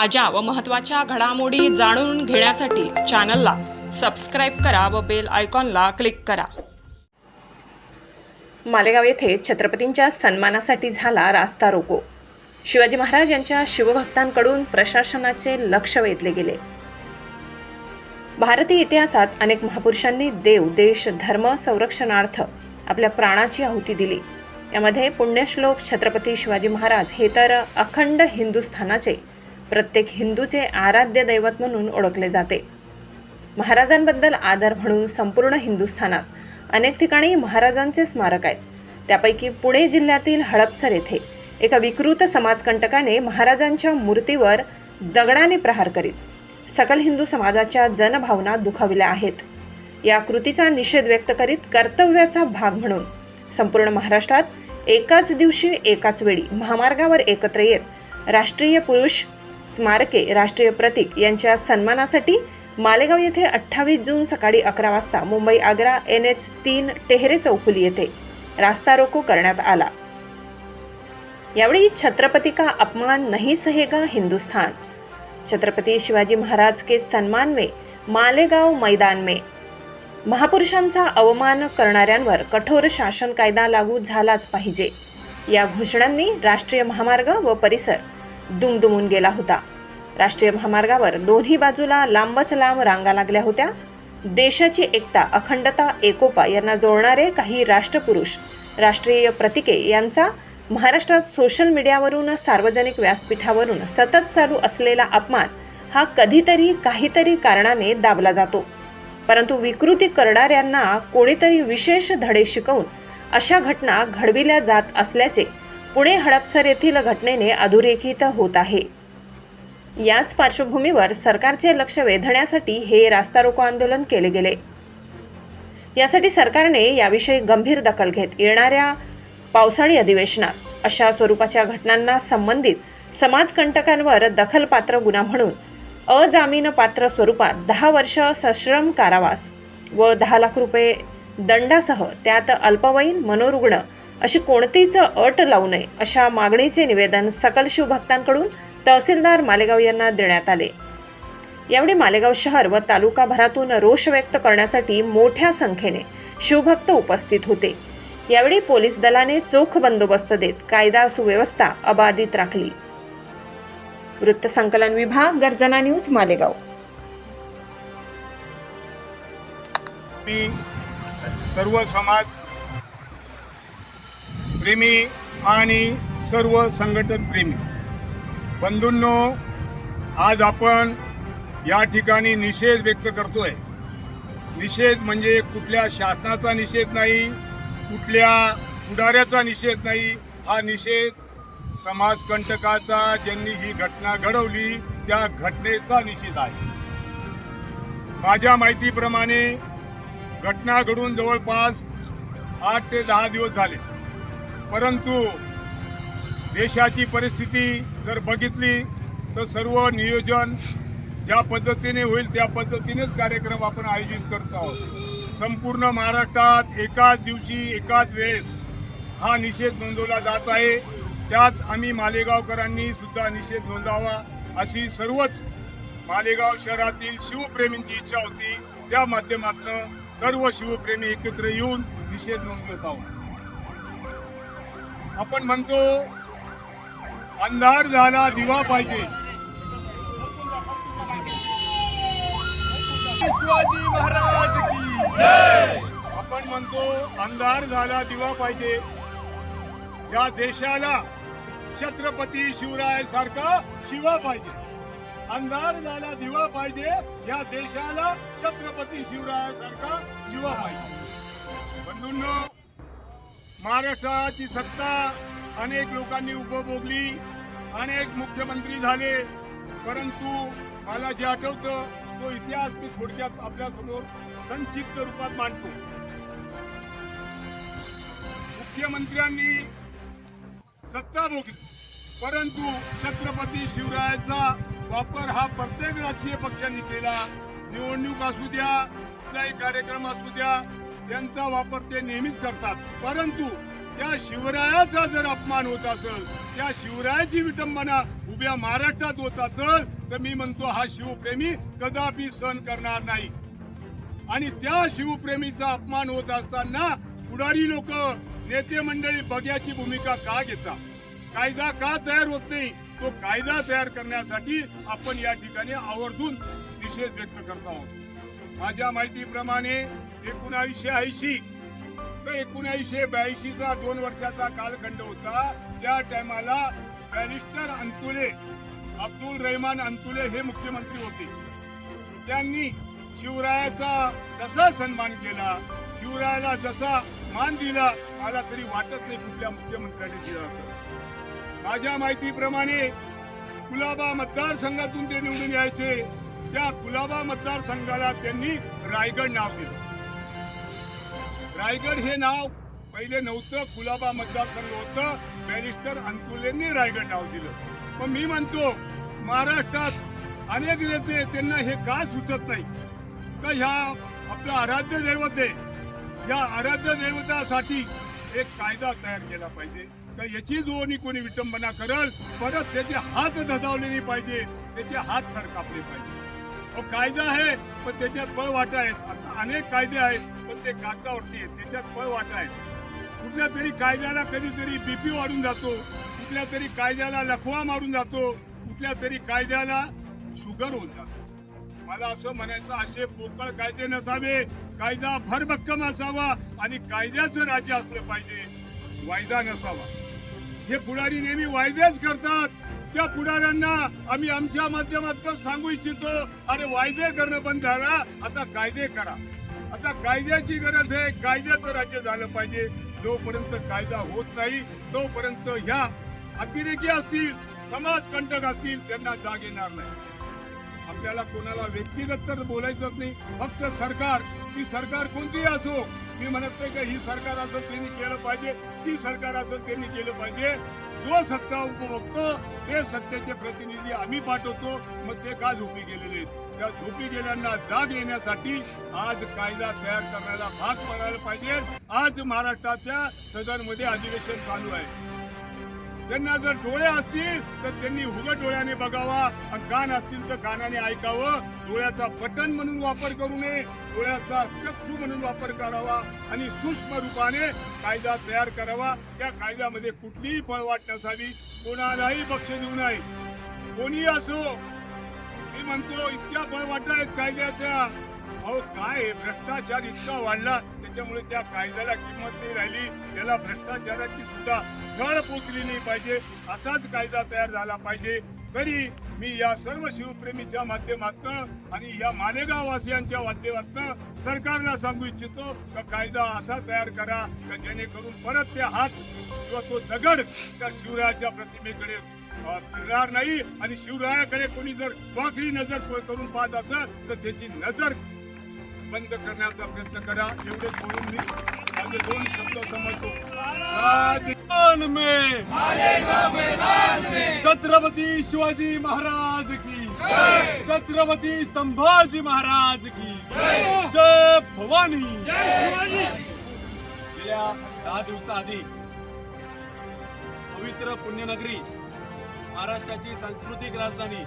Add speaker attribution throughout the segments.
Speaker 1: ताज्या व महत्त्वाच्या घडामोडी जाणून घेण्यासाठी चॅनलला सबस्क्राईब करा व बेल आयकॉनला क्लिक करा. मालेगाव येथे छत्रपतींच्या सन्मानासाठी झाला रास्ता रोको. शिवाजी महाराज यांच्या शिवभक्तांकडून प्रशासनाचे लक्ष वेधले गेले. भारतीय इतिहासात अनेक महापुरुषांनी देव देश धर्म संरक्षणार्थ आपल्या प्राणाची आहुती दिली. यामध्ये पुण्यश्लोक छत्रपती शिवाजी महाराज हे तर अखंड हिंदुस्थानाचे प्रत्येक हिंदूचे आराध्य दैवत म्हणून ओळखले जाते. महाराजांबद्दल आदर म्हणून संपूर्ण हिंदुस्थानात अनेक ठिकाणी महाराजांचे स्मारक आहेत. त्यापैकी पुणे जिल्ह्यातील हडपसर येथे एका विकृत समाजकंटकाने महाराजांच्या मूर्तीवर दगडाने प्रहार करीत सकल हिंदू समाजाच्या जनभावना दुखाविल्या आहेत. या कृतीचा निषेध व्यक्त करीत कर्तव्याचा भाग म्हणून संपूर्ण महाराष्ट्रात एकाच दिवशी एकाच वेळी महामार्गावर एकत्र येत राष्ट्रीय पुरुष स्मारके राष्ट्रीय प्रतीक यांच्या सन्मानासाठी मालेगाव येथे अठ्ठावीस जून सकाळी अकरा वाजता मुंबई आग्रा एन एच तीन टेहरे चौफुली येथे रास्ता रोको करण्यात आला. यावेळी छत्रपती का अपमान नहीं सहेगा हिंदुस्तान छत्रपती शिवाजी महाराज के सन्मान में मालेगाव मैदान में. महापुरुषांचा अवमान करणाऱ्यांवर कठोर शासन कायदा लागू झालाच पाहिजे. या घोषणांनी राष्ट्रीय महामार्ग व परिसर दुमदुमून गेला होता. राष्ट्रीय महामार्गावर दोन्ही बाजूला लांबच लांब रांगा लागल्या होत्या. देशाची एकता अखंडता एकोपा यांना जोडणारे काही राष्ट्रपुरुष राष्ट्रीय प्रतिके यांचा महाराष्ट्रात सोशल मीडियावरून सार्वजनिक व्यासपीठावरून सतत चालू असलेला अपमान हा कधीतरी काहीतरी कारणाने दाबला जातो. परंतु विकृती करणाऱ्यांना कोणीतरी विशेष धडे शिकवून अशा घटना घडविल्या जात असल्याचे पुणे हडपसर येथील घटनेने अधोरेखित होत आहे. याच पार्श्वभूमीवर सरकारचे लक्ष वेधण्यासाठी हे रास्ता रोको आंदोलन केले गेले. यासाठी सरकारने याविषयी गंभीर दखल घेत येणाऱ्या पावसाळी अधिवेशनात अशा स्वरूपाच्या घटनांना संबंधित समाजकंटकांवर दखलपात्र गुन्हा म्हणून अजामीनपात्र स्वरूपात दहा वर्ष सश्रम कारावास व दहा लाख रुपये दंडासह त्यात अल्पवयीन मनोरुग्ण अशी कोणतीच अट लावू नये अशा मागणीचे निवेदन सकल शिवभक्तांकडून तहसीलदार मालेगाव यांना देण्यात आले. यावेळी मालेगाव शहर व तालुकाभरातून रोष व्यक्त करण्यासाठी मोठ्या संख्येने शिवभक्त उपस्थित होते. यावेळी पोलीस दलाने चोख बंदोबस्त देत कायदा सुव्यवस्था अबाधित राखली. वृत्तसंकलन विभाग गर्जना न्यूज मालेगाव.
Speaker 2: सर्व समाज प्रेमी आणि सर्व संघटन प्रेमी. बंधूंनो आज आपण या ठिकाणी निषेध व्यक्त करतोय. निषेध म्हणजे कुठल्या शासनाचा निषेध नाही कुठल्या पुढाऱ्याचा निषेध नाही. हा निषेध समाजकंटकाचा ज्यांनी ही घटना घडवली त्या घटनेचा निषेध आहे. माझ्या माहितीप्रमाणे घटना घडून जवळपास आठ ते दहा दिवस झाले. परंतु देशाची परिस्थिती जर बघितली तर सर्व नियोजन ज्या पद्धतीने होईल त्या पद्धतीनेच कार्यक्रम आपण आयोजित करत आहोत. संपूर्ण महाराष्ट्रात एकाच दिवशी एकाच वेळेस हा निषेध नोंदवला जात आहे. त्यात आम्ही मालेगावकरांनी सुद्धा निषेध नोंदावा अशी सर्वच मालेगाव शहरातील शिवप्रेमींची इच्छा होती. त्या माध्यमातून सर्व शिवप्रेमी एकत्र येऊन निषेध नोंदवत आहोत. आपण म्हणतो अंधार झाला दिवा पाहिजे. शिवाजी महाराज की आपण म्हणतो अंधार झाला दिवा पाहिजे. या देशाला छत्रपती शिवराय सारखा शिवा पाहिजे. अंधार झाला दिवा पाहिजे. या देशाला छत्रपती शिवराय सारखा शिवा पाहिजे. बंधूंनो महाराष्ट्राची सत्ता अनेक लोकांनी उपभोगली अनेक मुख्यमंत्री झाले परंतु मला जे आठवतं तो इतिहास मी थोडक्यात आपल्यासमोर संक्षिप्त रूपात मांडतो. मुख्यमंत्र्यांनी सत्ता भोगली परंतु छत्रपती शिवरायाचा वापर हा प्रत्येक राजकीय पक्षांनी केला. निवडणूक असू द्या कुठलाही कार्यक्रम असू द्या त्यांचा वापर ते नेहमीच करतात. परंतु त्या शिवरायाचा जर अपमान होत असेल त्या शिवरायाची विटंबना उभ्या महाराष्ट्रात होत असेल तर मी म्हणतो हा शिवप्रेमी कदापि सहन करणार नाही. आणि त्या शिवप्रेमीचा अपमान होत असताना पुढारी लोक नेते मंडळी बघ्याची भूमिका का घेतात? कायदा का तयार होत नाही? तो कायदा तयार करण्यासाठी आपण या ठिकाणी आवर्जून निषेध व्यक्त करत आहोत. माझ्या माहितीप्रमाणे एकोणावीसशे ऐंशी तर एकोणीसशे ब्याऐंशीचा दोन वर्षाचा कालखंड होता. त्या टायमाला बॅरिस्टर अंतुले अब्दुल रहमान अंतुले हे मुख्यमंत्री होते. त्यांनी शिवरायाचा जसा सन्मान केला शिवरायाला जसा मान दिला मला तरी वाटत नाही कुठल्या मुख्यमंत्र्यांनी दिला माझ्या माहितीप्रमाणे कुलाबा मतदारसंघातून ते निवडून यायचे. त्या कुलाबा मतदारसंघाला त्यांनी रायगड नाव दिलं. रायगड हे नाव पहिले नव्हतं कुलाबा मतदारसंघ होतं बॅरिस्टर अंकुलेंनी रायगड नाव दिलं. पण मी म्हणतो महाराष्ट्रात अनेक नेते त्यांना हे का सुचत नाही? का ह्या आपलं आराध्य दैवत आहे? या आराध्य दैवतासाठी एक कायदा तयार केला पाहिजे. का याची जोनी कोणी विटंबना करल परत त्याचे हात धजावले नाही पाहिजे त्याचे हात सर कापले पाहिजे. कायदा आहे पण त्याच्यात पळवाटा आहेत. आता अनेक कायदे आहेत पण ते कागदावरती आहेत. त्याच्यात पळवाटा आहेत. कुठल्या तरी कायद्याला कधीतरी बीपी वाढून जातो कुठल्या तरी कायद्याला लखवा मारून जातो कुठल्या तरी कायद्याला शुगर होऊन जातो. मला असं म्हणायचं असे पोकळ कायदे नसावे कायदा भरभक्कम असावा आणि कायद्याचं राज्य असलं पाहिजे. वायदा नसावा. हे पुढारी नेहमी वायदेच करतात. त्या पुढाऱ्यांना आम्ही आमच्या माध्यमातून सांगू इच्छितो अरे वायदे करणं बंद झाला. आता कायदे करा. आता कायद्याची गरज आहे. कायद्याचं राज्य झालं पाहिजे. जोपर्यंत कायदा होत नाही तोपर्यंत ह्या अतिरेकी असतील समाज कंटक असतील त्यांना जाग येणार नाही. आपल्याला कोणाला व्यक्तिगत तर बोलायचंच नाही. फक्त सरकार. ती सरकार कोणतीही असो मी म्हणत नाही का ही सरकार असं त्यांनी केलं पाहिजे. ती सरकार असं त्यांनी केलं पाहिजे. जो सत्ता उपभोगतो ते सत्तेचे प्रतिनिधी आम्ही पाठवतो. मग ते का झोपी गेलेले आहेत? त्या झोपी गेल्यांना जाग येण्यासाठी आज कायदा तयार करण्याला भाग पडायला पाहिजे. आज महाराष्ट्राच्या सदनमध्ये अधिवेशन चालू आहे. त्यांना जर डोळे असतील तर त्यांनी उघड डोळ्याने बघावा. आणि कान असतील तर कानाने ऐकावं. डोळ्याचा बटन म्हणून वापर करू नये. डोळ्याचा चक्षू म्हणून वापर करावा. आणि सूक्ष्म रूपाने कायदा तयार करावा. त्या कायद्यामध्ये कुठलीही फळवाट नसावी. कोणालाही पक्ष देऊ नये. कोणी असो मी म्हणतो इतक्या फळवाटा आहेत कायद्याच्या. अहो काय भ्रष्टाचार इतका वाढला. त्याच्यामुळे त्या कायद्याला किंमत नाही राहिली. त्याला भ्रष्टाचाराची सुद्धा झळ पोचली नाही पाहिजे. असाच कायदा तयार झाला पाहिजे. तरी मी या सर्व शिवप्रेमीच्या माध्यमातून आणि या मालेगाव वासियांच्या माध्यमातून सरकारला सांगू इच्छितो का कायदा असा तयार करा का जेणेकरून परत ते हात किंवा तो दगड त्या शिवरायाच्या प्रतिमेकडे फिरणार नाही. आणि शिवरायाकडे कोणी जर वाकडी नजर प- करून पाहत असत तर त्याची नजर बंद करण्याचा प्रयत्न करा. एवढेच बोलून मी माझे दोन शब्द समजतो. छत्रपती शिवाजी महाराज की छत्रपती संभाजी महाराज की जय. भवानी.
Speaker 3: गेल्या दहा दिवसाआधी पवित्र पुण्यनगरी महाराष्ट्राची सांस्कृतिक राजधानी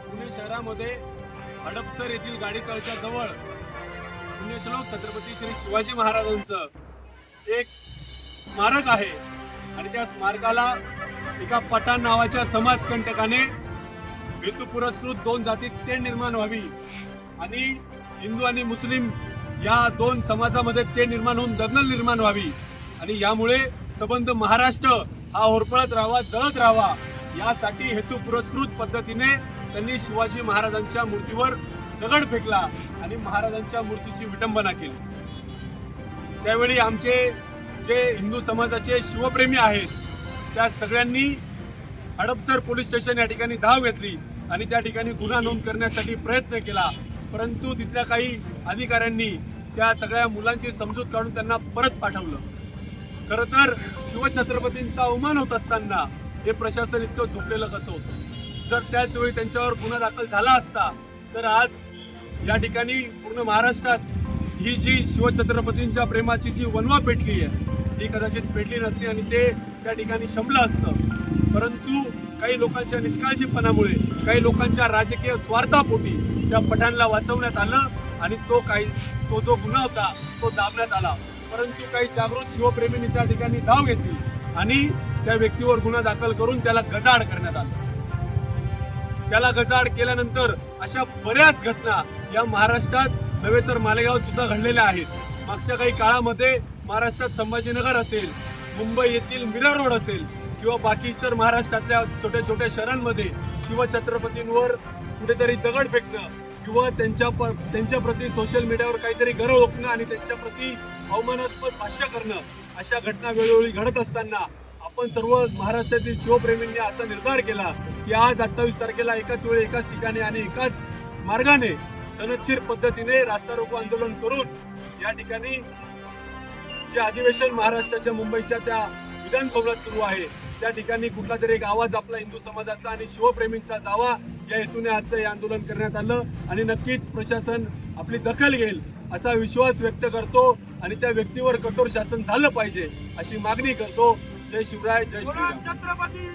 Speaker 3: पुणे शहरामध्ये हडपसर येथील गाडीतळच्या जवळ पुण्यश्लोक छत्रपती श्री शिवाजी महाराजांचं एक स्मारक आहे. आणि त्या स्मारकाला एका पठाण नावाच्या समाजकंटकाने हेतू पुरस्कृत दोन जातीत तेढ निर्माण व्हावी आणि हिंदू आणि मुस्लिम या दोन समाजामध्ये तेढ निर्माण होऊन दंगल निर्माण व्हावी. आणि यामुळे संबंध महाराष्ट्र हा होरपळत राहावा जळत राहावा यासाठी हेतू पुरस्कृत पद्धतीने त्यांनी शिवाजी महाराजांच्या मूर्तीवर दगड फेकला आणि महाराजांच्या मूर्तीची विटंबना केली. त्यावेळी आमचे जे हिंदू समाजाचे शिवप्रेमी आहेत त्या सगळ्यांनी हडपसर पोलीस स्टेशन या ठिकाणी धाव घेतली आणि त्या ठिकाणी गुन्हा नोंद करण्यासाठी प्रयत्न केला. परंतु तिथल्या काही अधिकाऱ्यांनी त्या सगळ्या मुलांची समजूत काढून त्यांना परत पाठवलं. खरं तर शिवछत्रपतींचा अवमान होत असताना हे प्रशासन इतकं झोपलेलं कसं होतं? जर त्याच वेळी त्यांच्यावर गुन्हा दाखल झाला असता तर आज या ठिकाणी पूर्ण महाराष्ट्रात ही जी शिवछत्रपतींच्या प्रेमाची जी वनवा पेटली आहे ती कदाचित पेटली नसती आणि ते त्या ठिकाणी शमलं असतं. परंतु काही लोकांच्या निष्काळजीपणामुळे काही लोकांच्या राजकीय स्वार्थापोटी त्या पठाणला वाचवण्यात आलं आणि तो काही तो जो गुन्हा होता तो दाबण्यात आला. परंतु काही जागृत शिवप्रेमींनी त्या ठिकाणी धाव घेतली आणि त्या व्यक्तीवर गुन्हा दाखल करून त्याला गजाड करण्यात आलं. त्याला गजाड केल्यानंतर अशा बऱ्याच घटना या महाराष्ट्रात नव्हे तर मालेगाव सुद्धा घडलेल्या आहेत. मागच्या काही काळामध्ये महाराष्ट्रात संभाजीनगर असेल मुंबई येथील मिरर रोड असेल किंवा बाकी इतर महाराष्ट्रातल्या छोट्या छोट्या शहरांमध्ये शिवछत्रपतींवर कुठेतरी दगड फेकणं किंवा त्यांच्या प- त्यांच्या प्रती सोशल मीडियावर काहीतरी गरळ ओकणं आणि त्यांच्या प्रती अवमानास्पद भाष्य करणं अशा घटना वेळोवेळी घडत असताना आपण सर्व महाराष्ट्रातील शिवप्रेमींनी असा निर्धार केला की आज अठ्ठावीस तारखेला एकाच वेळी एकाच ठिकाणी आणि एकाच मार्गाने सनदशीर पद्धतीने रास्ता रोको आंदोलन करून या ठिकाणी जे अधिवेशन महाराष्ट्राच्या मुंबईच्या त्या विधानभवनात सुरू आहे त्या ठिकाणी कुठला तरी एक आवाज आपला हिंदू समाजाचा आणि शिवप्रेमींचा जावा या हेतूने आजचं हे आंदोलन करण्यात आलं आणि नक्कीच प्रशासन आपली दखल घेईल असा विश्वास व्यक्त करतो आणि त्या व्यक्तीवर कठोर शासन झालं पाहिजे अशी मागणी करतो. जय शिवराय जय श्रीराम.
Speaker 2: छत्रपती